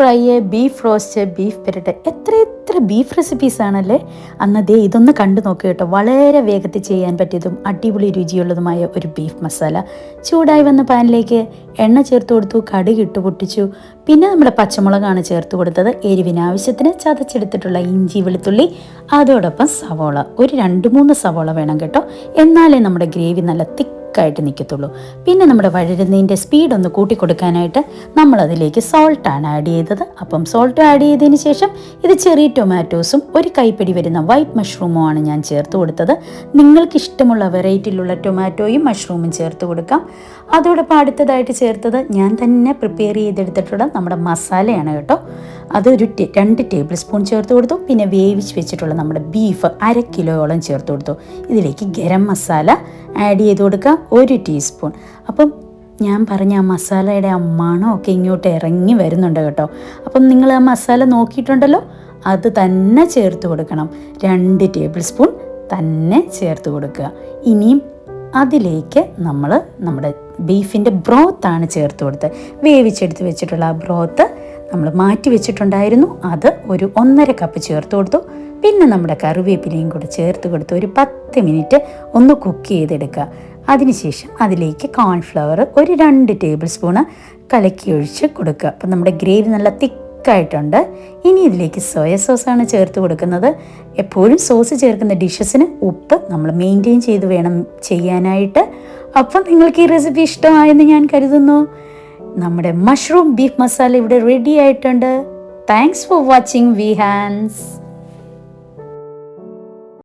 Fry beef roast beef പെരട്ട് എത്ര എത്ര ബീഫ് റെസിപ്പീസ് ആണല്ലേ? അന്ന് ദേ ഇതൊന്ന് കണ്ടു നോക്കുക കേട്ടോ. വളരെ വേഗത്തിൽ ചെയ്യാൻ പറ്റിയതും അടിപൊളി രുചിയുള്ളതുമായ ഒരു ബീഫ് മസാല. ചൂടായി വന്ന പാനിലേക്ക് എണ്ണ ചേർത്ത് കൊടുത്തു കടുക് ഇട്ട് പൊട്ടിച്ചു. പിന്നെ നമ്മുടെ പച്ചമുളകാണ് ചേർത്ത് കൊടുത്തത്. എരിവിനാവശ്യത്തിന് ചതച്ചെടുത്തിട്ടുള്ള ഇഞ്ചി വെളുത്തുള്ളി അതോടൊപ്പം സവോള. ഒരു രണ്ട് മൂന്ന് സവോള വേണം കേട്ടോ. എന്നാലേ നമ്മുടെ ഗ്രേവി നല്ല തിക്ക് തിക്കായിട്ട് നിൽക്കത്തുള്ളൂ പിന്നെ നമ്മുടെ വഴരുന്നതിന്റെ സ്പീഡ് ഒന്ന് കൂട്ടി കൊടുക്കാനായിട്ട് നമ്മളതിലേക്ക് സോൾട്ടാണ് ആഡ് ചെയ്തത്. അപ്പം സോൾട്ട് ആഡ് ചെയ്തതിന് ശേഷം ഇത് ചെറിയ ടൊമാറ്റോസും ഒരു കൈപ്പിടി വരുന്ന വൈറ്റ് മഷ്റൂമും ആണ് ഞാൻ ചേർത്ത് കൊടുത്തത്. നിങ്ങൾക്ക് ഇഷ്ടമുള്ള വെറൈറ്റിയിലുള്ള ടൊമാറ്റോയും മഷ്റൂമും ചേർത്ത് കൊടുക്കാം. അതോടൊപ്പം അടുത്തതായിട്ട് ചേർത്തത് ഞാൻ തന്നെ പ്രിപ്പയർ ചെയ്തെടുത്തിട്ടുള്ള നമ്മുടെ മസാലയാണ് കേട്ടോ. അതൊരു രണ്ട് ടേബിൾ സ്പൂൺ ചേർത്ത് കൊടുത്തു. പിന്നെ വേവിച്ച് വെച്ചിട്ടുള്ള നമ്മുടെ ബീഫ് അര കിലോയോളം ചേർത്ത് കൊടുത്തു. ഇതിലേക്ക് ഗരം മസാല ആഡ് ചെയ്ത് കൊടുക്കുക. ഒരു ടീസ്പൂൺ അപ്പം ഞാൻ പറഞ്ഞ ആ മസാലയുടെ ആ മണമൊക്കെ ഇങ്ങോട്ട് ഇറങ്ങി വരുന്നുണ്ട് കേട്ടോ. അപ്പം നിങ്ങൾ ആ മസാല നോക്കിയിട്ടുണ്ടല്ലോ? അത് തന്നെ ചേർത്ത് കൊടുക്കണം. രണ്ട് ടേബിൾ സ്പൂൺ തന്നെ ചേർത്ത് കൊടുക്കുക. ഇനിയും അതിലേക്ക് നമ്മൾ നമ്മുടെ ബീഫിന്റെ ബ്രോത്താണ് ചേർത്ത് കൊടുത്ത് വേവിച്ചെടുത്ത് വെച്ചിട്ടുള്ള ആ ബ്രോത്ത് നമ്മൾ മാറ്റി വെച്ചിട്ടുണ്ടായിരുന്നു. അത് ഒരു ഒന്നര കപ്പ് ചേർത്ത് കൊടുത്തു. പിന്നെ നമ്മുടെ കറിവേപ്പിലയും കൂടെ ചേർത്ത് കൊടുത്ത് ഒരു പത്ത് മിനിറ്റ് ഒന്ന് കുക്ക് ചെയ്തെടുക്കുക. അതിനുശേഷം അതിലേക്ക് കോൺഫ്ലവർ ഒരു രണ്ട് ടേബിൾ സ്പൂണ് കലക്കി ഒഴിച്ച് കൊടുക്കുക. അപ്പം നമ്മുടെ ഗ്രേവി നല്ല തിക്കായിട്ടുണ്ട്. ഇനി ഇതിലേക്ക് സോയ സോസാണ് ചേർത്ത് കൊടുക്കുന്നത്. എപ്പോഴും സോസ് ചേർക്കുന്ന ഡിഷസിന് ഉപ്പ് നമ്മൾ മെയിന്റെയിൻ ചെയ്ത് വേണം ചെയ്യാനായിട്ട്. അപ്പം നിങ്ങൾക്ക് ഈ റെസിപ്പി ഇഷ്ടമായെന്ന് ഞാൻ കരുതുന്നു. നമ്മുടെ മഷ്റൂം ബീഫ് മസാല ഇവിടെ റെഡി ആയിട്ടുണ്ട്. Thanks for watching V hands